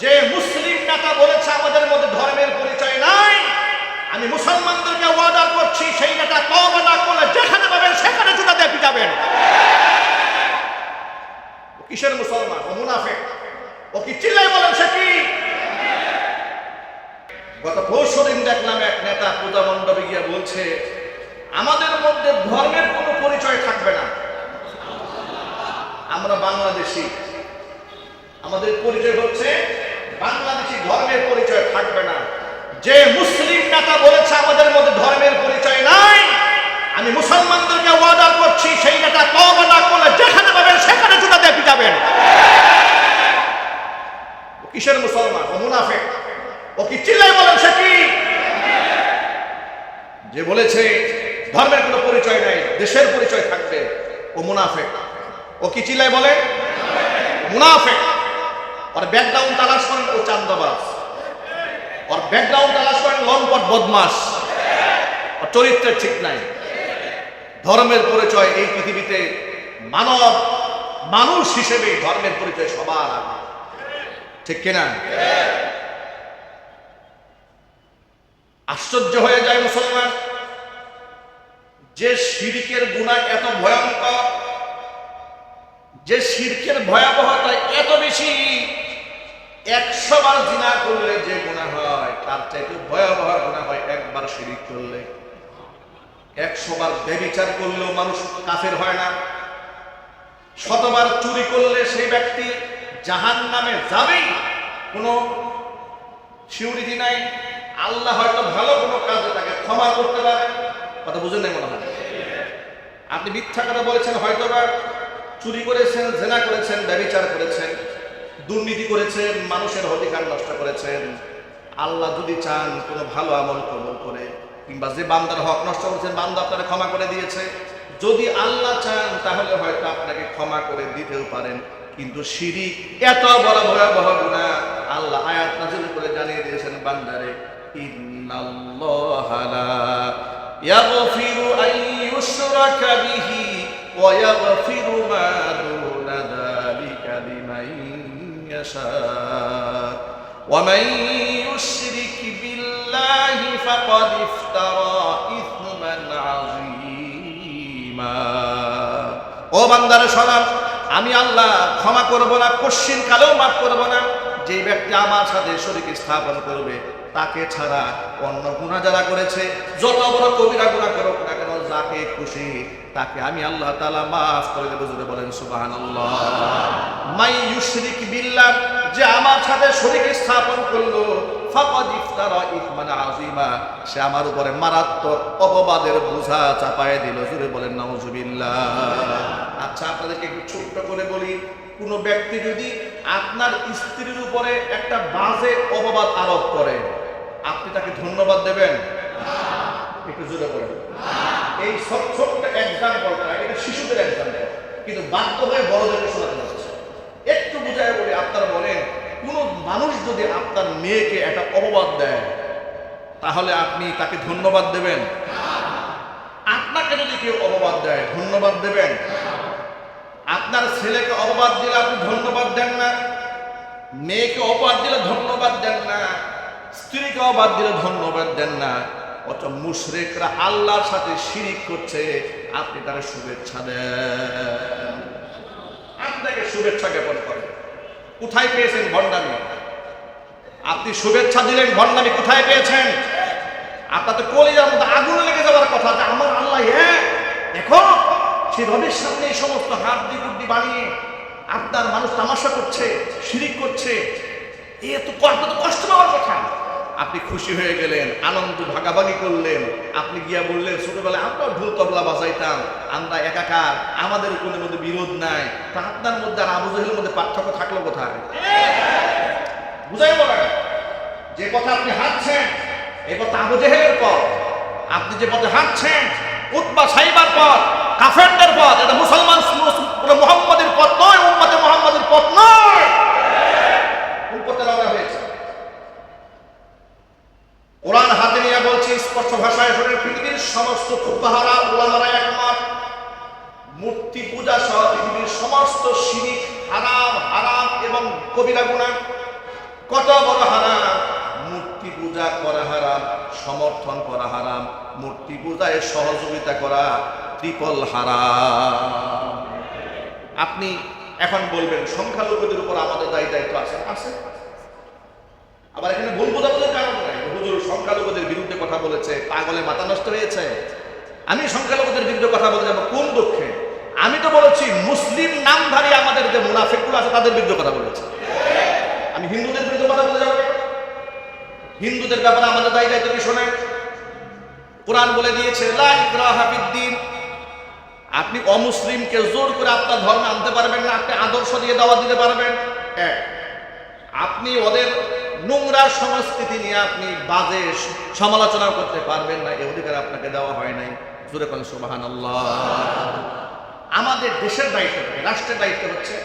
যে মুসলিম নেতা বলেছে, আমাদের মধ্যে ধর্মের পরিচয় নাই। আমি মুসলমানদেরকে ওয়াদার করছি, সেই নেতা তওবা না করলে যেখানে পাবেন, সেখানে জুতা দিয়ে পিটাবেন। কিসের মুসলমান? ও মুনাফেক। ও কি চিল্লাই বলেন, সে কি? গত পরশু দিন দেখলাম এক নেতা পূজা মণ্ডপে গিয়ে বলছে, আমাদের মধ্যে ধর্মের কোনো পরিচয় থাকবে না। আমরা বাংলাদেশি। আমাদের পরিচয় হচ্ছে বাংলাদেশি ধর্মের পরিচয় থাকবে না। যে মুসলিম নেতা বলেছে, আমাদের মধ্যে ধর্মের পরিচয় নাই। আমি মুসলমানদেরকে ওয়াদার করছি, সেই নেতা তওবা না করলে যেখানে পাবেন, সেখানে জুতা পিটাবেন ও কিসের মুসলমান? ও মুনাফে ও কি চিল্লাই বলেন সে কি? যে বলেছে, ধর্মের কোনো পরিচয় নাই, দেশের পরিচয় থাকবে। ও মুনাফে ও কি চিল্লাই বলে? মুনাফেক। ওর ব্যাকগ্রাউন্ড তালাশ করেন ও চান্দাবাজ। ওর ব্যাকগ্রাউন্ড তালাশ করেন লম্পট বদমাস ওর চরিত্রের ঠিক নাই। ধর্মের পরিচয় এই পৃথিবীতে মানব মানুষ হিসেবে ধর্মের পরিচয় সবার আগে। ঠিক কিনা? আশ্চর্য হয়ে যায় মুসলমান, যে শিরিকের গুণা এত ভয়ঙ্কর, যে শিরকের ভয়াবহতা এত বেশি একশো বার জিনা করলে যে গুণা হয়, তার চাইতে ভয়াবহ গুণা হয় একবার শিরিক করলে। একশো বার বেবিচার করলেও মানুষ কাফের হয় না। শতবার চুরি করলে সেই ব্যক্তি জাহান নামে যাবেই। কোনো সিউরিটি নাই। আল্লাহ হয়তো ভালো কোনো কাজে তাকে ক্ষমা করতে পারে। কথা বুঝেন নাই মনে হয়? আপনি মিথ্যা কথা বলেছেন হয়তো বা চুরি করেছেন, জেনা করেছেন ব্যবচার করেছেন। দুর্নীতি করেছেন মানুষের অধিকার নষ্ট করেছেন আল্লাহ যদি চান কোনো ভালো আমল কবল করে, কিংবা যে বান্দার হক নষ্ট করেছেন, বান্দা আপনারা ক্ষমা করে দিয়েছে। যদি আল্লাহ চান, তাহলে হয়তো আপনাকে ক্ষমা করে দিতেও পারেন। কিন্তু শিরিক এত বড় ভয়াবহ গুণা আল্লাহ আয়াত নাজিল করে জানিয়ে দিয়েছেন, বান্দারে ইয়াগফিরু আন বিহি ওয়া ইয়াগফিরু মা ওয়া মান ইউশরিক বিল্লাহি ফাকাদ ইফতারা ইসমান আযীমা ও বান্দারে সালাম আমি আল্লাহ ক্ষমা করব না, কশ্চিন কালেও মাফ করব না। যে ব্যক্তি আমার সাথে শরীর স্থাপন করবে, তাকে ছাড়া অন্য গুণা যারা করেছে, যত বড় কবিরা গুণা করুক না কেন, যাকে খুশি তাকে আমি আল্লাহ তালা মাফ করে দেবো। বলেন সুবাহান মাই ইউশরিক আমার সাথে শরীর স্থাপন করল। সে আমার উপরে মারাত্মক অপবাদের বোঝা চাপায় দিল। জুড়ে বলেন, নাউজুবিল্লাহ। আচ্ছা আপনাদেরকে একটু ছোট্ট করে বলি, কোনো ব্যক্তি যদি আপনার স্ত্রীর উপরে একটা বাজে অপবাদ আরোপ করে, আপনি তাকে ধন্যবাদ দেবেন? একটু জোরে বলেন। এই সব ছোট্ট এক্সাম্পলটা এটা শিশুদের এক্সাম্পল কিন্তু বাধ্য হয়ে বড়দেরকে শোনাতে যাচ্ছে একটু বুঝায় বলি আপনারা বলেন কোন মানুষ যদি আপনার মেয়েকে একটা অপবাদ দেয়, তাহলে আপনি তাকে ধন্যবাদ দেবেন। আপনাকে যদি কেউ অপবাদ দেয়, ধন্যবাদ দেবেন। আপনার ছেলেকে অপবাদ দিলে আপনি ধন্যবাদ দেন না। মেয়েকে অপবাদ দিলে ধন্যবাদ দেন না। স্ত্রীকে অপবাদ দিলে ধন্যবাদ দেন না। অত মুশরেকরা আল্লাহর সাথে শিরিক করছে। আপনি তারা শুভেচ্ছা দেন। আপনাকে শুভেচ্ছা জ্ঞাপন করেন। কোথায় পেয়েছেন ভণ্ডামি? আপনি শুভেচ্ছা দিলেন ভণ্ডামি কোথায় পেয়েছেন? আপনার তো কলিজার মধ্যে আগুন লেগে যাওয়ার কথা যে আমার আল্লাহ হ্যাঁ দেখো সে রবের সামনে এই সমস্ত দি গুড্ডি বানিয়ে আপনার মানুষ তামাশা করছে, শিরিক করছে। এ তো কষ্ট তো কষ্ট পাওয়ার কথা। আপনি খুশি হয়ে গেলেন, আনন্দ ভাগাভাগি করলেন। আপনি গিয়া বললেন, ছোটবেলায় আমরা ঢোল তবলা বাজাইতাম, আমরা একাকার, আমাদের কোনো মধ্যে বিরোধ নাই। তা আপনার মধ্যে আর আবু মধ্যে পার্থক্য থাকল কোথায়? বুঝাই বলেন। যে কথা আপনি হাঁটছেন, এই কথা আবু জেহেলের পথ। আপনি যে পথে হাঁটছেন উৎবা সাইবার পথ, কাফেরদের পথ, এটা মুসলমান মোহাম্মদের পথ নয়, উম্মতে মোহাম্মদের পথ নয়। হয়েছে? কোরআন হাতে নিয়ে বলছি, স্পষ্ট ভাষায় শুনে, পৃথিবীর সমস্ত ফুকাহারা ওলামারা একমত, মূর্তি পূজা সহ পৃথিবীর সমস্ত শিরিক হারাম হারাম এবং কবিরা গুণা কত বড় হারাম। পূজা করা হারাম, সমর্থন করা হারাম, মূর্তি পূজায় সহযোগিতা করা ত্রিপল হারাম। আপনি এখন বলবেন, সংখ্যালঘুদের উপর আমাদের দায়ী দায়িত্ব আছে? আছে। আবার এখানে ভুল বোঝাবুঝির কারণ নাই। হুজুর সংখ্যালঘুদের বিরুদ্ধে কথা বলেছে, পাগলে মাথা নষ্ট হয়েছে। আমি সংখ্যালঘুদের বিরুদ্ধে কথা বলতে যাব কোন দুঃখে? আমি তো বলেছি, মুসলিম নামধারী আমাদের যে মুনাফিকগুলো আছে, তাদের বিরুদ্ধে কথা বলেছি। আমি হিন্দুদের বিরুদ্ধে কথা বলতে যাব? হিন্দুদের ব্যাপারে আমাদের দায়ী দায়িত্ব কি শোনেন? কোরআন বলে দিয়েছে আপনি অমুসলিমকে জোর করে আপনার ধর্মে আনতে পারবেন না, আপনি আদর্শ দিয়ে দাওয়া দিতে পারবেন। আপনি ওদের নোংরা সংস্কৃতি নিয়ে আপনি বাজে সমালোচনা করতে পারবেন না, এ অধিকার আপনাকে দেওয়া হয় নাই। জোরে কোন সুবাহান আমাদের দেশের দায়িত্ব? রাষ্ট্রের দায়িত্ব হচ্ছে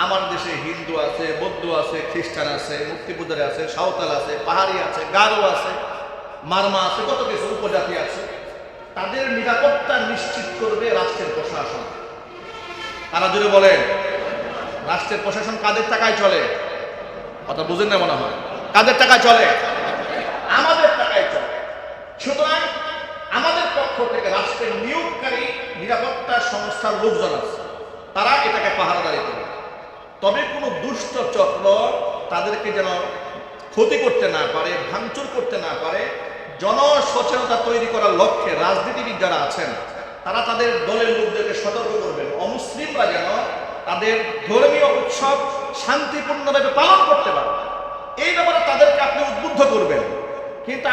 আমার দেশে হিন্দু আছে, বৌদ্ধ আছে, খ্রিস্টান আছে মুক্তি পূজারী আছে, সাঁওতাল আছে, পাহাড়ি আছে, গারো আছে, মারমা আছে, কত কিছু উপজাতি আছে। তাদের নিরাপত্তা নিশ্চিত করবে রাষ্ট্রের প্রশাসন। তারা যদি বলেন, রাষ্ট্রের প্রশাসন কাদের টাকায় চলে? কথা বুঝেন না মনে হয়। কাদের টাকায় চলে? আমাদের টাকায় চলে। সুতরাং আমাদের পক্ষ থেকে রাষ্ট্রের নিয়োগকারী নিরাপত্তা সংস্থার লোকজন আছে। তারা এটাকে পাহারাদারি করে। তবে কোনো দুষ্ট চক্র তাদেরকে যেন ক্ষতি করতে না পারে, ভাঙচুর করতে না পারে, জনসচেতনতা তৈরি করার লক্ষ্যে রাজনীতিবিদ যারা আছেন, তারা তাদের দলের লোকদেরকে সতর্ক করবেন। অমুসলিমরা যেন তাদের ধর্মীয় উৎসব শান্তিপূর্ণভাবে পালন করতে পারে। এই ব্যাপারে তাদেরকে আপনি উদ্বুদ্ধ করবেন। কিন্তু